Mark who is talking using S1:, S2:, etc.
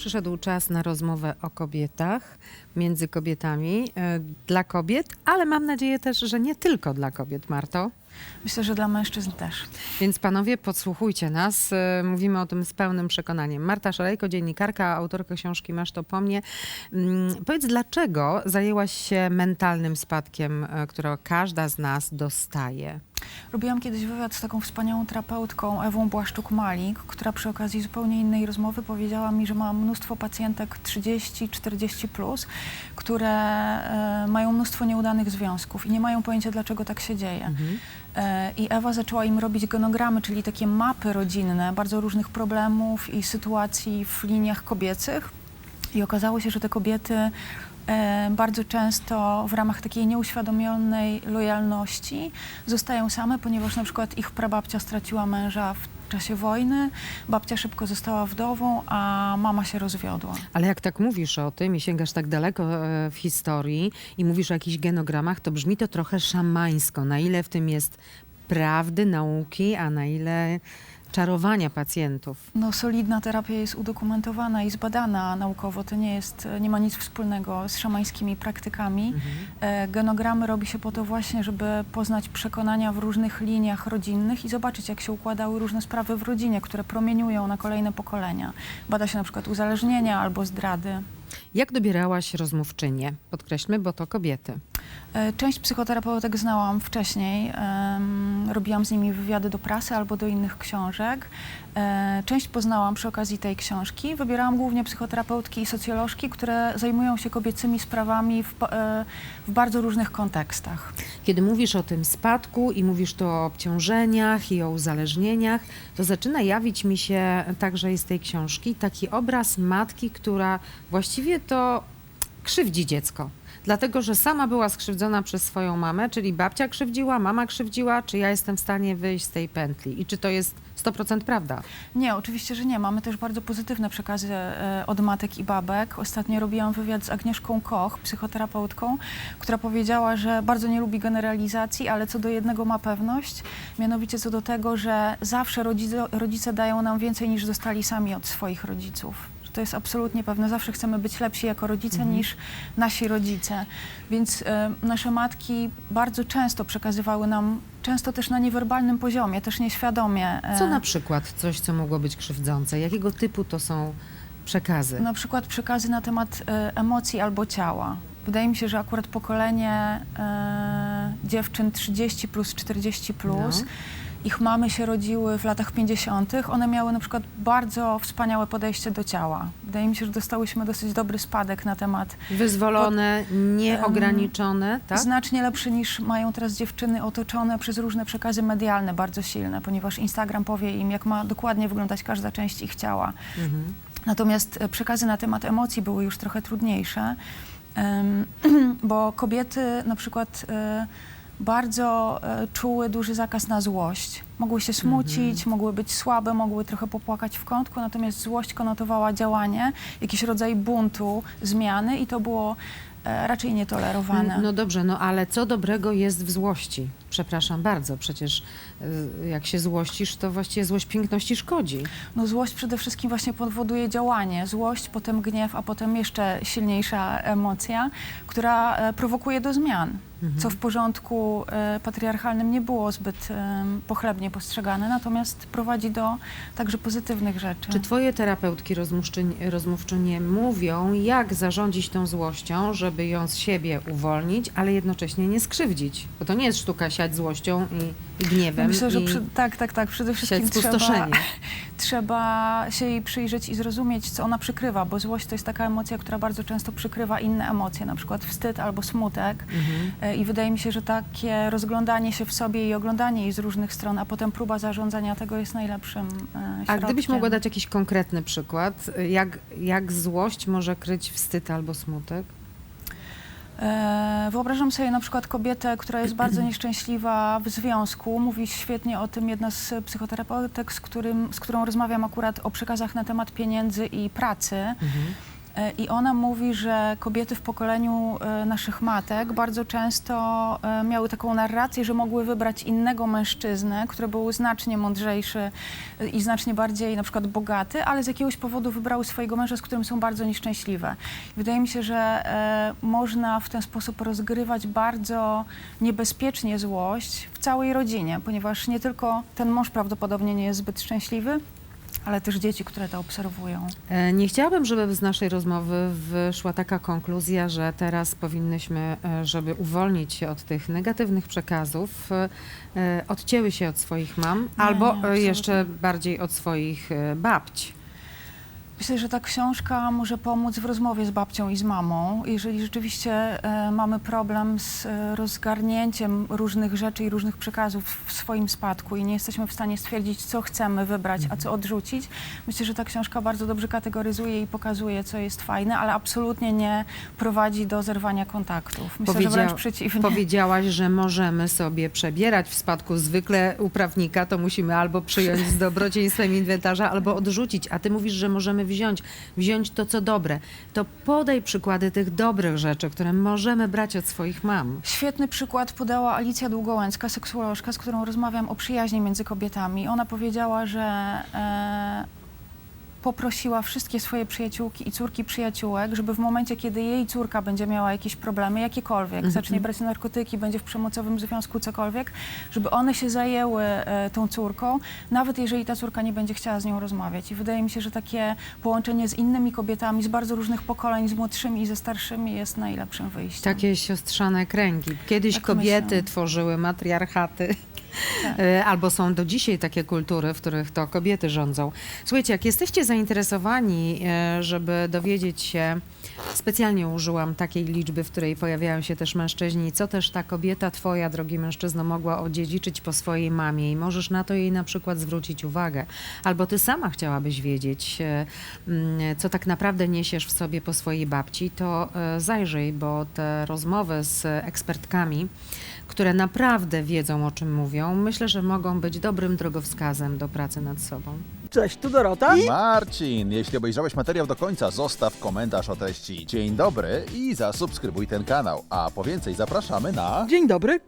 S1: Przyszedł czas na rozmowę o kobietach, między kobietami, e, dla kobiet, ale mam nadzieję też, że nie tylko dla kobiet, Marto.
S2: Myślę, że dla mężczyzn też.
S1: Więc panowie, podsłuchujcie nas. E, Mówimy o tym z pełnym przekonaniem. Marta Szalejko, dziennikarka, autorka książki Masz to po mnie. Mm, Powiedz, dlaczego zajęłaś się mentalnym spadkiem, e, którego każda z nas dostaje?
S2: Robiłam kiedyś wywiad z taką wspaniałą terapeutką Ewą Błaszczuk-Malik, która przy okazji zupełnie innej rozmowy powiedziała mi, że ma mnóstwo pacjentek 30-40+, plus, które e, mają mnóstwo nieudanych związków i nie mają pojęcia, dlaczego tak się dzieje. E, I Ewa zaczęła im robić genogramy, czyli takie mapy rodzinne, bardzo różnych problemów i sytuacji w liniach kobiecych. I okazało się, że te kobiety e, bardzo często w ramach takiej nieuświadomionej lojalności zostają same, ponieważ na przykład ich prababcia straciła męża w czasie wojny, babcia szybko została wdową, a mama się rozwiodła.
S1: Ale jak tak mówisz o tym i sięgasz tak daleko e, w historii i mówisz o jakichś genogramach, to brzmi to trochę szamańsko. Na ile w tym jest prawdy, nauki, a na ile czarowania pacjentów.
S2: No, solidna terapia jest udokumentowana i zbadana naukowo. To nie jest, nie ma nic wspólnego z szamańskimi praktykami. E, genogramy robi się po to właśnie, żeby poznać przekonania w różnych liniach rodzinnych i zobaczyć, jak się układały różne sprawy w rodzinie, które promieniują na kolejne pokolenia. Bada się na przykład uzależnienia albo zdrady.
S1: Jak dobierałaś rozmówczynie? Podkreślmy, bo to kobiety.
S2: E, Część psychoterapeutek znałam wcześniej. robiłam z nimi wywiady do prasy albo do innych książek. E, Część poznałam przy okazji tej książki. Wybierałam głównie psychoterapeutki i socjolożki, które zajmują się kobiecymi sprawami w, e, w bardzo różnych kontekstach.
S1: Kiedy mówisz o tym spadku i mówisz tu o obciążeniach i o uzależnieniach, to zaczyna jawić mi się także z tej książki taki obraz matki, która właściwie to krzywdzi dziecko. Dlatego, że sama była skrzywdzona przez swoją mamę, czyli babcia krzywdziła, mama krzywdziła, czy ja jestem w stanie wyjść z tej pętli? I czy to jest 100% prawda?
S2: Nie, oczywiście, że nie. Mamy też bardzo pozytywne przekazy e, od matek i babek. Ostatnio robiłam wywiad z Agnieszką Koch, psychoterapeutką, która powiedziała, że bardzo nie lubi generalizacji, ale co do jednego ma pewność, mianowicie co do tego, że zawsze rodzice, rodzice dają nam więcej niż dostali sami od swoich rodziców. To jest absolutnie pewne. Zawsze chcemy być lepsi jako rodzice niż nasi rodzice. Więc e, nasze matki bardzo często przekazywały nam, często też na niewerbalnym poziomie, też nieświadomie. e,
S1: Co na przykład coś, co mogło być krzywdzące? Jakiego typu to są przekazy?
S2: Na przykład przekazy na temat e, emocji albo ciała. Wydaje mi się, że akurat pokolenie e, dziewczyn 30 plus 40 plus,
S1: No.
S2: Ich mamy się rodziły w latach 50., one miały na przykład bardzo wspaniałe podejście do ciała. Wydaje mi się, że dostałyśmy dosyć dobry spadek na temat
S1: Wyzwolone, nieograniczone, tak?
S2: znacznie lepszy niż mają teraz dziewczyny otoczone przez różne przekazy medialne bardzo silne, ponieważ Instagram powie im, jak ma dokładnie wyglądać każda część ich ciała.
S1: Mhm.
S2: Natomiast e, przekazy na temat emocji były już trochę trudniejsze, bo kobiety na przykład e, bardzo e, czuły duży zakaz na złość. Mogły się smucić, mogły być słabe, mogły trochę popłakać w kątku, natomiast złość konotowała działanie, jakiś rodzaj buntu, zmiany i to było e, raczej nietolerowane.
S1: No dobrze, no ale co dobrego jest w złości? Przepraszam bardzo, przecież y, jak się złościsz, to właściwie złość piękności szkodzi.
S2: No złość przede wszystkim właśnie powoduje działanie. Złość, potem gniew, a potem jeszcze silniejsza emocja, która e, prowokuje do zmian. Co w porządku e, patriarchalnym nie było zbyt em, pochlebnie postrzegane, natomiast prowadzi do także pozytywnych rzeczy.
S1: Czy twoje terapeutki rozmówczynie, mówią, jak zarządzić tą złością, żeby ją z siebie uwolnić, ale jednocześnie nie skrzywdzić? Bo to nie jest sztuka siać złością i, i gniewem
S2: Myślę, że przy, tak, tak, tak. Przede wszystkim trzeba, trzeba się jej przyjrzeć i zrozumieć, co ona przykrywa, bo złość to jest taka emocja, która bardzo często przykrywa inne emocje, na przykład wstyd albo smutek.
S1: Mhm.
S2: I wydaje mi się, że takie rozglądanie się w sobie i oglądanie jej z różnych stron, a potem próba zarządzania tego jest najlepszym e,
S1: A
S2: środkiem.
S1: gdybyś mogła dać jakiś konkretny przykład, jak, jak złość może kryć wstyd albo smutek?
S2: E, Wyobrażam sobie na przykład kobietę, która jest bardzo nieszczęśliwa w związku. Mówi świetnie o tym jedna z psychoterapeutek, z, którym, z którą rozmawiam akurat o przekazach na temat pieniędzy i pracy.
S1: Mhm.
S2: E, I ona mówi, że kobiety w pokoleniu e, naszych matek bardzo często e, miały taką narrację, że mogły wybrać innego mężczyznę, który był znacznie mądrzejszy i znacznie bardziej na przykład bogaty, ale z jakiegoś powodu wybrały swojego męża, z którym są bardzo nieszczęśliwe. Wydaje mi się, że można w ten sposób rozgrywać bardzo niebezpiecznie złość w całej rodzinie, ponieważ nie tylko ten mąż prawdopodobnie nie jest zbyt szczęśliwy, ale też dzieci, które to obserwują.
S1: E, Nie chciałabym, żeby z naszej rozmowy wyszła taka konkluzja, że teraz powinnyśmy, e, żeby uwolnić się od tych negatywnych przekazów, e, odcięły się od swoich mam,
S2: Nie,
S1: albo
S2: nie,
S1: jeszcze bardziej od swoich babć.
S2: Myślę, że ta książka może pomóc w rozmowie z babcią i z mamą. Jeżeli rzeczywiście e, mamy problem z e, rozgarnięciem różnych rzeczy i różnych przekazów w swoim spadku i nie jesteśmy w stanie stwierdzić, co chcemy wybrać, a co odrzucić, myślę, że ta książka bardzo dobrze kategoryzuje i pokazuje, co jest fajne, ale absolutnie nie prowadzi do zerwania kontaktów. Myślę, że wręcz przeciwnie.
S1: Powiedziałaś, że możemy sobie przebierać w spadku zwykle u prawnika, to musimy albo przyjąć z dobrodziejstwem inwentarza, albo odrzucić. A ty mówisz, że możemy wziąć, wziąć to, co dobre. To podaj przykłady tych dobrych rzeczy, które możemy brać od swoich mam.
S2: Świetny przykład podała Alicja Długołęcka, seksuolożka, z którą rozmawiam o przyjaźni między kobietami. Ona powiedziała, że e, poprosiła wszystkie swoje przyjaciółki i córki przyjaciółek, żeby w momencie, kiedy jej córka będzie miała jakieś problemy, jakiekolwiek,
S1: Mhm.
S2: zacznie brać narkotyki, będzie w przemocowym związku, cokolwiek, żeby one się zajęły e, tą córką, nawet jeżeli ta córka nie będzie chciała z nią rozmawiać. I wydaje mi się, że takie połączenie z innymi kobietami z bardzo różnych pokoleń, z młodszymi i ze starszymi jest najlepszym wyjściem.
S1: Takie siostrzane kręgi. Kiedyś
S2: Tak
S1: kobiety
S2: myślę.
S1: tworzyły matriarchaty.
S2: Tak.
S1: E, Albo są do dzisiaj takie kultury, w których to kobiety rządzą. Słuchajcie, jak jesteście zainteresowani, e, żeby dowiedzieć się, specjalnie użyłam takiej liczby, w której pojawiają się też mężczyźni, co też ta kobieta twoja, drogi mężczyzno, mogła odziedziczyć po swojej mamie i możesz na to jej na przykład zwrócić uwagę. Albo ty sama chciałabyś wiedzieć, e, mm, co tak naprawdę niesiesz w sobie po swojej babci, to zajrzyj, bo te rozmowy z ekspertkami, które naprawdę wiedzą, o czym mówią, myślę, że mogą być dobrym drogowskazem do pracy nad sobą.
S3: Cześć, tu Dorota.
S4: Marcin, jeśli obejrzałeś materiał do końca, zostaw komentarz o treści. Dzień dobry i zasubskrybuj ten kanał. A po więcej zapraszamy na...
S3: Dzień dobry,